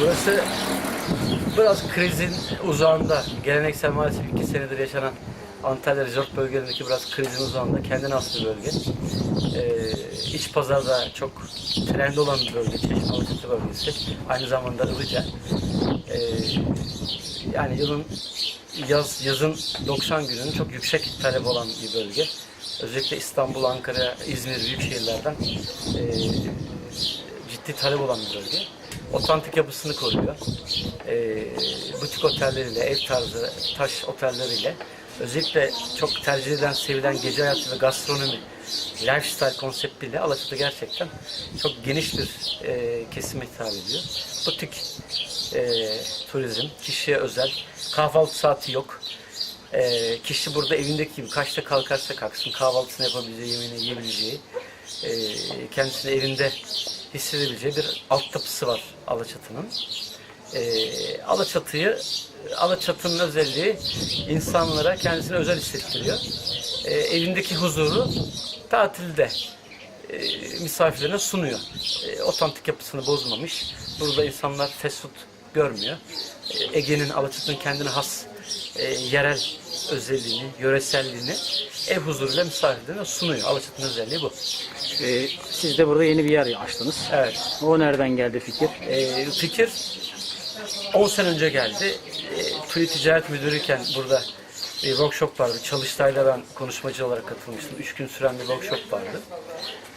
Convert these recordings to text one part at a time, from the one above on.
Burası biraz krizin uzağında. Geleneksel maalesef iki senedir yaşanan Antalya Resort bölgelerindeki biraz krizin uzağında. Kendine has bir bölge. Ee, iç pazarda çok trend olan bir bölge. Çeşme Alaçatı bölgesi. Aynı zamanda Ilıca. Ee, yani yılın yaz yazın 90 gününün çok yüksek talep olan bir bölge. Özellikle İstanbul, Ankara, İzmir büyük şehirlerden e, ciddi talep olan bir bölge. Otantik yapısını koruyor. E, butik otelleriyle, ev tarzı, taş otelleriyle özellikle çok tercih edilen, sevilen gece hayatı ve gastronomi, lifestyle konseptiyle Alaçatı gerçekten çok geniş bir e, kesime hitap ediyor. Butik e, turizm, kişiye özel, kahvaltı saati yok. E, kişi burada evindeki gibi kaçta kalkarsa kalksın kahvaltısını yapabileceği, yemeğini yiyebileceği, e, kendisini evinde hissedebileceği bir altyapısı var Alaçatı'nın. E, Alaçatı'yı Alaçatı'nın özelliği insanlara kendisini özel hissettiriyor. E, evindeki huzuru tatilde e, misafirlerine sunuyor. E, otantik yapısını bozmamış. Burada insanlar fast food görmüyor. E, Ege'nin, Alaçatı'nın kendine has e, yerel özelliğini, yöreselliğini ev huzuruyla misafirlerine sunuyor. Alaçatı'nın özelliği bu. Ee, siz de burada yeni bir yer açtınız. Evet. O nereden geldi fikir? E, fikir 10 sene önce geldi. E, TÜİ Ticaret Müdürüyken burada bir workshop vardı. Çalıştay'la ben konuşmacı olarak katılmıştım. 3 gün süren bir workshop vardı.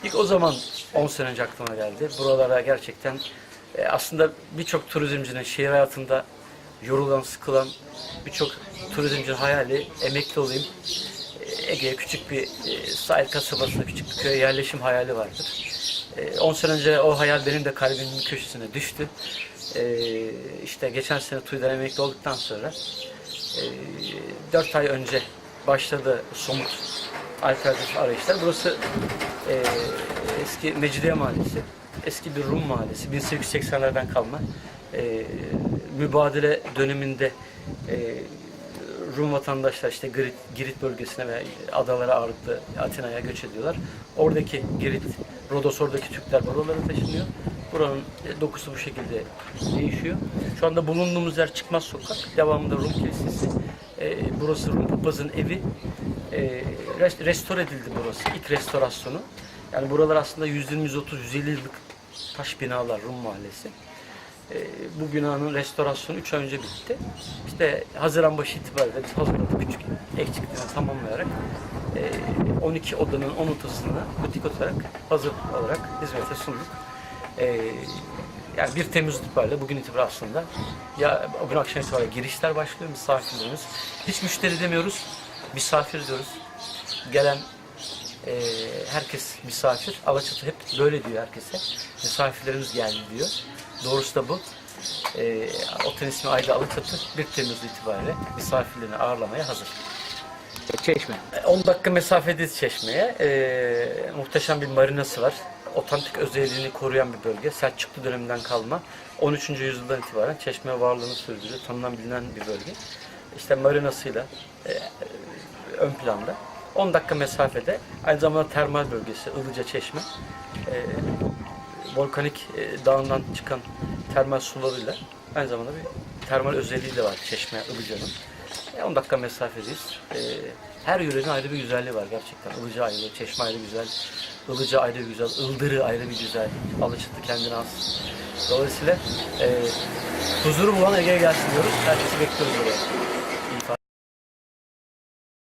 İlk o zaman 10 sene önce aklıma geldi. Buralara gerçekten e, aslında birçok turizmcinin şehir hayatında yorulan, sıkılan birçok turizmcinin hayali emekli olayım. E, Ege'ye küçük bir e, sahil kasabasına, küçük bir köye yerleşim hayali vardır. E, 10 sene önce o hayal benim de kalbimin köşesine düştü. E, işte geçen sene TÜİ'den emekli olduktan sonra e, 4 ay önce başladı somut alternatif arayışlar. Burası e, eski Mecidiye Mahallesi, eski bir Rum mahallesi, 1880'lerden kalma. Mübadele döneminde e, Rum vatandaşlar işte Girit, Girit bölgesine ve adalara ağırlıklı Atina'ya göç ediyorlar. Oradaki Girit, Rodos oradaki Türkler buralara taşınıyor. Buranın e, dokusu bu şekilde değişiyor. Şu anda bulunduğumuz yer Çıkmaz Sokak. Devamında Rum Kilisesi. E, burası Rum Papaz'ın evi. E, rest- restore edildi burası. İlk restorasyonu. Yani buralar aslında 120, 130, 150 yıllık taş binalar Rum Mahallesi. E, bu binanın restorasyonu 3 ay önce bitti. İşte Haziran başı itibariyle biz hazırladık küçük eksikliğini tamamlayarak e, 12 odanın 10 odasını butik olarak hazır olarak hizmete sunduk. E, yani 1 Temmuz itibariyle bugün itibariyle aslında ya bugün akşam itibariyle girişler başlıyor misafirlerimiz. Hiç müşteri demiyoruz, misafir diyoruz. Gelen e, herkes misafir. Alaçatı hep böyle diyor herkese. Misafirlerimiz geldi diyor. Doğrusu da bu. E, otel ismi Ayda Alaçatı 1 Temmuz itibariyle misafirlerini ağırlamaya hazır. Çeşme. 10 dakika mesafedeyiz Çeşme'ye. E, muhteşem bir marinası var. Otantik özelliğini koruyan bir bölge. Selçuklu döneminden kalma. 13. yüzyıldan itibaren Çeşme varlığını sürdürüyor. Tanınan bilinen bir bölge. İşte marinasıyla e, ön planda. 10 dakika mesafede aynı zamanda termal bölgesi Ilıca Çeşme. E, volkanik e, dağından çıkan termal sularıyla aynı zamanda bir termal özelliği de var Çeşme Ilıca'nın. E, 10 dakika mesafedeyiz. E, her yörenin ayrı bir güzelliği var gerçekten. Ilıca ayrı, Çeşme ayrı güzel, Ilıca ayrı güzel, Ildırı ayrı bir güzel, Alaçatı kendine has. Dolayısıyla e, huzuru bulan Ege'ye gelsin diyoruz. Herkesi bekliyoruz buraya.